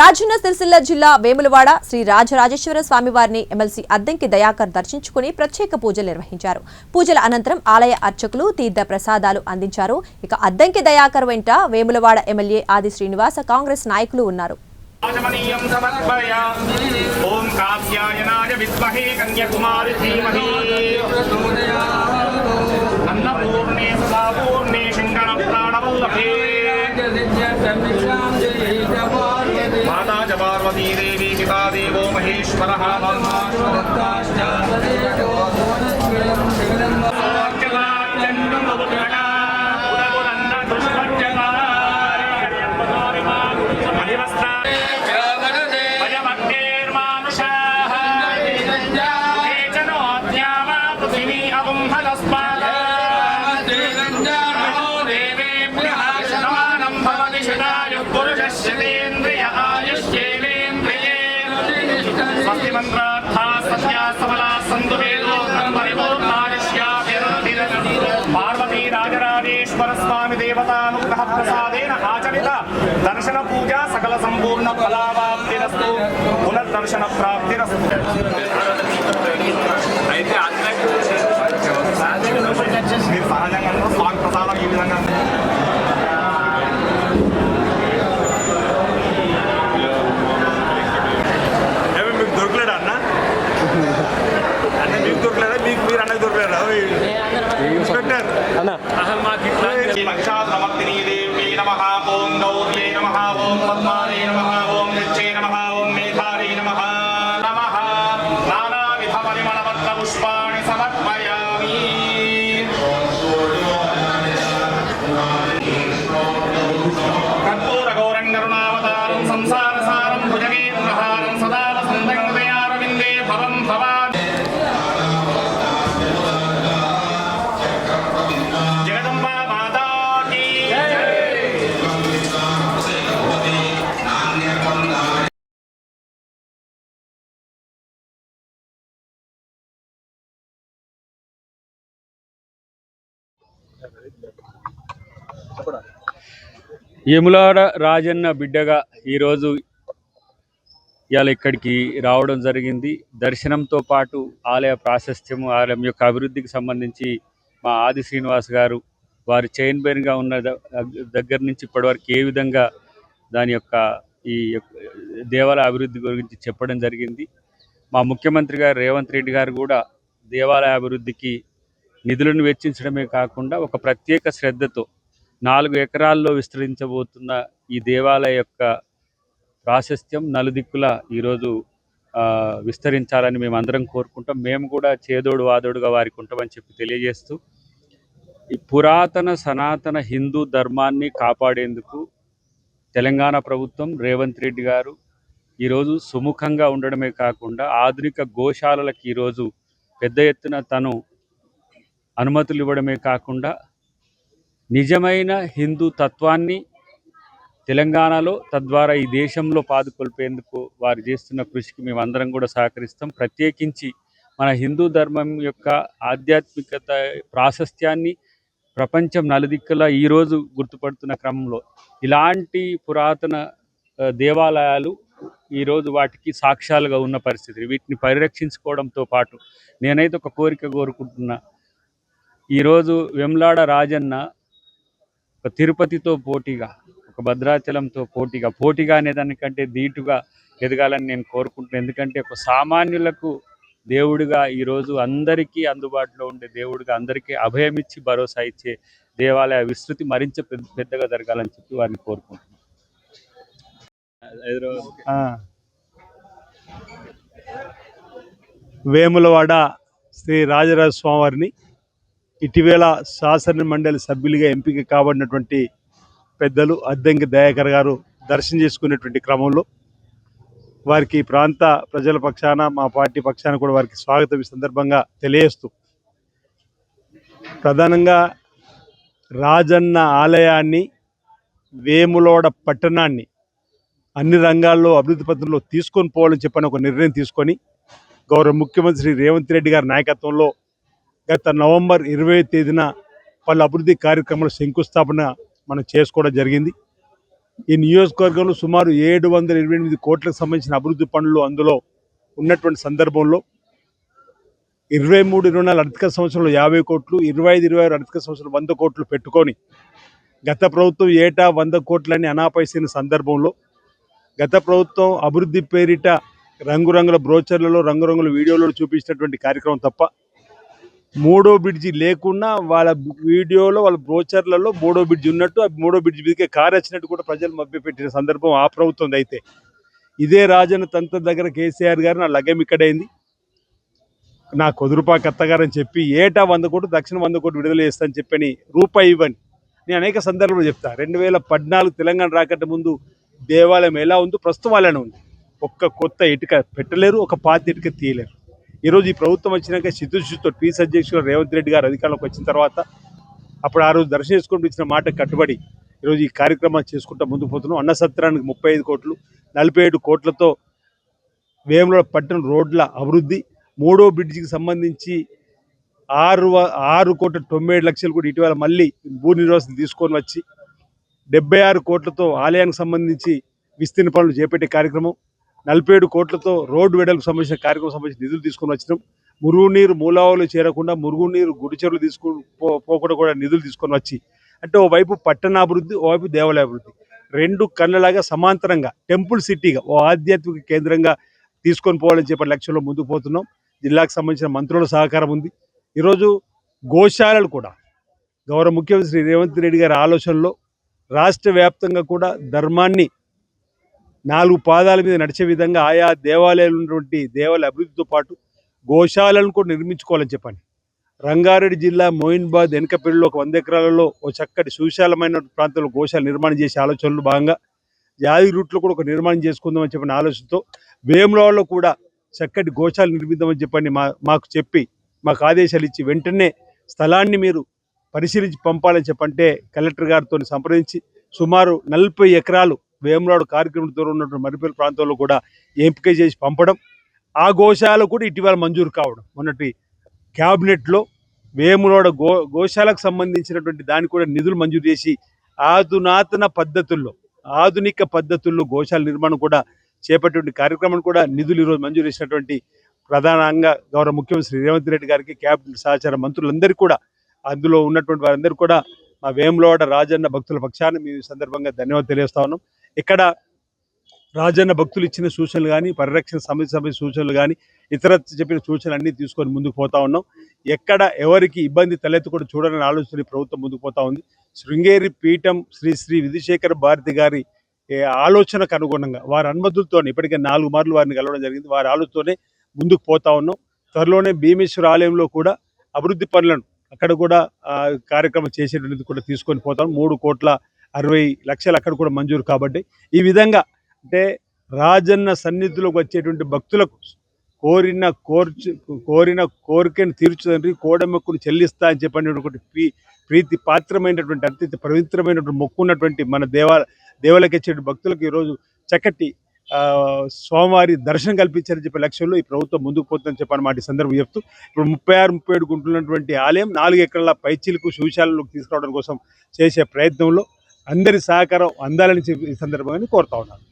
రాజన్న సిరిసిల్ల జిల్లా వేములవాడ శ్రీ రాజరాజేశ్వర స్వామి వారిని ఎమ్మెల్సీ అద్దంకి దయాకర్ దర్శించుకుని ప్రత్యేక పూజలు నిర్వహించారు. పూజల అనంతరం ఆలయ అర్చకులు తీర్థ ప్రసాదాలు అందించారు. ఇక అద్దంకి దయాకర్ వెంట వేములవాడ ఎమ్మెల్యే ఆది శ్రీనివాస కాంగ్రెస్ నాయకులు ఉన్నారు. రాజమనీయం ఓం విద్మహే ధీమహి. అన్నపూర్ణే సదాపూర్ణే శంకర ప్రాణవల్లభే మాతా చ పార్వతీ దేవి పితా దేవో ప్రసాదేన ఆచరిత దర్శన పూజ సకల సంపూర్ణ ఫలావాప్తిరస్తు. పునర్దర్శన ప్రాప్తిరస్తు. అయితే మీరు సహజంగా స్వామి ప్రసాదం ఈ విధంగా అన్న? అన్న మీకు దొరకలేదా? యములాడ రాజన్న బిడ్డగా ఈరోజు ఇవాళ ఇక్కడికి రావడం జరిగింది. దర్శనంతో పాటు ఆలయ ప్రాశస్త్యము ఆలయం యొక్క అభివృద్ధికి సంబంధించి మా ఆది శ్రీనివాస్ గారు వారి చైన్బెన్గా ఉన్న ద- దగ్గర నుంచి ఇప్పటివరకు ఏ విధంగా దాని యొక్క ఈ యొక్క దేవాలయ అభివృద్ధి గురించి చెప్పడం జరిగింది. మా ముఖ్యమంత్రి గారు రేవంత్ రెడ్డి గారు కూడా దేవాలయ అభివృద్ధికి నిధులను వెచ్చించడమే కాకుండా ఒక ప్రత్యేక శ్రద్ధతో నాలుగు ఎకరాల్లో విస్తరించబోతున్న ఈ దేవాలయ యొక్క ప్రాశస్త్యం నలుదిక్కుల ఈరోజు విస్తరించాలని మేము అందరం కోరుకుంటాం. మేము కూడా చేదోడు వాదోడుగా వారికి ఉంటామని చెప్పి తెలియజేస్తూ ఈ పురాతన సనాతన హిందూ ధర్మాన్ని కాపాడేందుకు తెలంగాణ ప్రభుత్వం రేవంత్ రెడ్డి గారు ఈరోజు సుముఖంగా ఉండడమే కాకుండా ఆధునిక గోశాలలకు ఈరోజు పెద్ద ఎత్తున తను అనుమతులు ఇవ్వడమే కాకుండా నిజమైన హిందూ తత్వాన్ని తెలంగాణలో తద్వారా ఈ దేశంలో పాదుకొల్పేందుకు వారు చేస్తున్న కృషికి మేము అందరం కూడా సహకరిస్తాం. ప్రత్యేకించి మన హిందూ ధర్మం యొక్క ఆధ్యాత్మికత ప్రాశస్త్యాన్ని ప్రపంచం నలుదిక్కులా ఈరోజు గుర్తుపడుతున్న క్రమంలో ఇలాంటి పురాతన దేవాలయాలు ఈరోజు వాటికి సాక్ష్యాలుగా ఉన్న పరిస్థితి వీటిని పరిరక్షించుకోవడంతో పాటు నేనైతే ఒక కోరిక కోరుకుంటున్నా. ఈరోజు వెమ్లాడ రాజన్న ఒక తిరుపతితో పోటీగా ఒక భద్రాచలంతో పోటీగా పోటీగా అనే దానికంటే ధీటుగా ఎదగాలని నేను కోరుకుంటున్నాను ఎందుకంటే ఒక సామాన్యులకు దేవుడిగా ఈరోజు అందరికీ అందుబాటులో ఉండే దేవుడిగా అందరికీ అభయమిచ్చి భరోసా ఇచ్చే దేవాలయ విస్తృతి మరింత పెద్ద- పెద్దగా జరగాలని చెప్పి వారిని కోరుకుంటున్నాను. వేములవాడ శ్రీ రాజరాజ స్వామివారిని ఇటీవల శాసన మండలి సభ్యులుగా ఎంపిక కాబడినటువంటి పెద్దలు అద్దంకి దయాకర్ గారు దర్శనం చేసుకునేటువంటి క్రమంలో వారికి ప్రాంత ప్రజల పక్షాన మా పార్టీ పక్షాన కూడా వారికి స్వాగతం ఈ సందర్భంగా తెలియజేస్తూ ప్రధానంగా రాజన్న ఆలయాన్ని వేములోడ పట్టణాన్ని అన్ని రంగాల్లో అభివృద్ధి పథంలో తీసుకొని పోవాలని చెప్పని ఒక నిర్ణయం తీసుకొని గౌరవ ముఖ్యమంత్రి శ్రీ రేవంత్ రెడ్డి గారి నాయకత్వంలో గత నవంబర్ ఇరవై తేదీన పలు అభివృద్ధి కార్యక్రమాల శంకుస్థాపన మనం చేసుకోవడం జరిగింది. ఈ నియోజకవర్గంలో సుమారు ఏడు వందల ఇరవై ఎనిమిది కోట్లకు సంబంధించిన అభివృద్ధి పనులు అందులో ఉన్నటువంటి సందర్భంలో ఇరవై మూడు ఇరవై నాలుగు ఆర్థిక సంవత్సరంలో యాభై కోట్లు ఇరవై ఐదు ఇరవై ఆరు ఆర్థిక సంవత్సరంలో వంద కోట్లు పెట్టుకొని గత ప్రభుత్వం ఏటా వంద కోట్లని అనాపైసిన సందర్భంలో గత ప్రభుత్వం అభివృద్ధి పేరిట రంగురంగుల బ్రోచర్లలో రంగురంగుల వీడియోలలో చూపించినటువంటి కార్యక్రమం తప్ప మూడో బ్రిడ్జి లేకుండా వాళ్ళ వీడియోలో వాళ్ళ బ్రోచర్లలో మూడో బ్రిడ్జి ఉన్నట్టు ఆ మూడో బ్రిడ్జి మీదకే కారు వచ్చినట్టు కూడా ప్రజలు మభ్యపెట్టిన సందర్భం ఆ ప్రభుత్వం అయితే. ఇదే రాజన్న తంత్ర దగ్గర కేసీఆర్ గారు నా లగం ఇక్కడైంది. నా కొదురుపాక అత్తగారని చెప్పి ఏటా వంద కోట్లు దక్షిణ వంద కోట్లు విడుదల చేస్తానని చెప్పని రూపాయి ఇవ్వని నేను అనేక సందర్భాలు చెప్తా. రెండు వేల పద్నాలుగు తెలంగాణ రాకట్ట ముందు దేవాలయం ఎలా ఉందో ప్రస్తుతం అలానే ఉంది. ఒక్క కొత్త ఇటుక పెట్టలేరు ఒక పాత ఇటుక తీయలేరు. ఈరోజు ఈ ప్రభుత్వం వచ్చినాక సిద్ధుశుద్ధితో పీస్ అధ్యక్షుడు రేవంత్ రెడ్డి గారు అధికారంలోకి వచ్చిన తర్వాత అప్పుడు ఆ రోజు దర్శనం చేసుకుంటూ ఇచ్చిన మాట కట్టుబడి ఈరోజు ఈ కార్యక్రమాలు చేసుకుంటూ ముందుకు పోతున్నాం. అన్న సత్రానికి ముప్పై ఐదు కోట్లు నలభై ఏడు కోట్లతో వేముల పట్టణం రోడ్ల అభివృద్ధి మూడో బ్రిడ్జికి సంబంధించి ఆరు ఆరు కోట్ల తొంభై ఏడు లక్షలు కూడా ఇటీవల మళ్ళీ భూ నిర్వాసం తీసుకొని వచ్చి డెబ్బై ఆరు కోట్లతో ఆలయానికి సంబంధించి విస్తీర్ణ పనులు చేపట్టే కార్యక్రమం. నలభై ఏడు కోట్లతో రోడ్డు వెడల్పు సంబంధించిన కార్యక్రమం సంబంధించిన నిధులు తీసుకొని వచ్చినాం. మురుగునీరు మూలావలు చేరకుండా మురుగునీరు గుడిచెరులు తీసుకు పో- పోకుండా కూడా నిధులు తీసుకొని వచ్చి అంటే ఓవైపు పట్టణాభివృద్ధి ఓవైపు దేవాలయ అభివృద్ధి రెండు కళ్ళలాగా సమాంతరంగా టెంపుల్ సిటీగా ఓ ఆధ్యాత్మిక కేంద్రంగా తీసుకొని పోవాలని చెప్పే లక్ష్యంలో ముందుకు పోతున్నాం. జిల్లాకు సంబంధించిన మంత్రుల సహకారం ఉంది. ఈరోజు గోశాలలు కూడా గౌరవ ముఖ్యమంత్రి శ్రీ రేవంత్ రెడ్డి గారి ఆలోచనలో రాష్ట్ర వ్యాప్తంగా కూడా ధర్మాన్ని నాలుగు పాదాల మీద నడిచే విధంగా ఆయా దేవాలయాలు ఉన్నటువంటి దేవాలయ అభివృద్ధితో పాటు గోశాలను కూడా నిర్మించుకోవాలని చెప్పండి. రంగారెడ్డి జిల్లా మోయిన్బాద్ వెనకపల్లిలో ఒక వంద ఎకరాలలో ఒక చక్కటి సువిశాలమైన ప్రాంతంలో గోశాల నిర్మాణం చేసే ఆలోచనలు భాగంగా యాది రూట్లో కూడా ఒక నిర్మాణం చేసుకుందామని చెప్పిన ఆలోచనతో వేములవాడలో కూడా చక్కటి గోశాలు నిర్మిద్దామని చెప్పండి మా మాకు చెప్పి మాకు ఆదేశాలు ఇచ్చి వెంటనే స్థలాన్ని మీరు పరిశీలించి పంపాలని చెప్పంటే కలెక్టర్ గారితో సంప్రదించి సుమారు నలభై ఎకరాలు వేములాడు కార్యక్రమం దూరం ఉన్నటువంటి మరిపల్లి ప్రాంతంలో కూడా ఎంపిక చేసి పంపడం ఆ గోశాల కూడా ఇటీవల మంజూరు కావడం. మొన్నటి క్యాబినెట్లో వేములోడ గో గోశాలకు సంబంధించినటువంటి దాన్ని కూడా నిధులు మంజూరు చేసి ఆధునాతన పద్ధతుల్లో ఆధునిక పద్ధతుల్లో గోశాల నిర్మాణం కూడా చేపట్టే కార్యక్రమం కూడా నిధులు ఈరోజు మంజూరు చేసినటువంటి ప్రధానంగా గౌరవ ముఖ్యమంత్రి శ్రీ రేవంత్ రెడ్డి గారికి క్యాబినెట్ సహచార మంత్రులందరికీ కూడా అందులో ఉన్నటువంటి వారందరూ కూడా మా వేములవాడ రాజన్న భక్తుల పక్షాన్ని మీ సందర్భంగా ధన్యవాదాలు తెలియజేస్తా ఉన్నాం. ఇక్కడ రాజన్న భక్తులు ఇచ్చిన సూచనలు కానీ పరిరక్షణ సమితి సమితి సూచనలు కానీ ఇతర చెప్పిన సూచనలు అన్నీ తీసుకొని ముందుకు పోతా ఉన్నాం. ఎక్కడ ఎవరికి ఇబ్బంది తలెత్తకుండా చూడాలని ఆలోచన ప్రభుత్వం ముందుకు పోతా ఉంది. శృంగేరి పీఠం శ్రీ శ్రీ విధుశేఖర భారతి గారి ఆలోచనకు అనుగుణంగా వారి అనుమతులతో ఇప్పటికే నాలుగు మార్లు వారిని కలవడం జరిగింది. వారి ఆలోచనతోనే ముందుకు పోతా ఉన్నాం. త్వరలోనే భీమేశ్వర ఆలయంలో కూడా అభివృద్ధి పనులను అక్కడ కూడా కార్యక్రమం చేసేటువంటిది కూడా తీసుకొని పోతాం మూడు కోట్ల అరవై లక్షలు అక్కడ కూడా మంజూరు కాబట్టి ఈ విధంగా అంటే రాజన్న సన్నిధిలోకి వచ్చేటువంటి భక్తులకు కోరిన కోర్చు కోరిన కోరికను తీర్చుదండి కోడమెక్కును చెల్లిస్తా అని చెప్పినటువంటి ప్రీ ప్రీతి పాత్రమైనటువంటి అత్యంత పవిత్రమైనటువంటి మొక్కు ఉన్నటువంటి మన దేవా దేవులకు వచ్చే భక్తులకు ఈరోజు చక్కటి స్వామివారి దర్శనం కల్పించారని చెప్పే లక్ష్యంలో ఈ ప్రభుత్వం ముందుకు పోతుందని చెప్పని మాట సందర్భం చెప్తూ ఇప్పుడు ముప్పై ఆరు ముప్పై ఏడు గుంటున్నటువంటి ఆలయం నాలుగు ఎకరాల పైచీలకు శివశాలలోకి తీసుకురావడం కోసం చేసే ప్రయత్నంలో అందరి సహకారం అందాలని చెప్పి ఈ సందర్భంగా కోరుతా ఉన్నాను.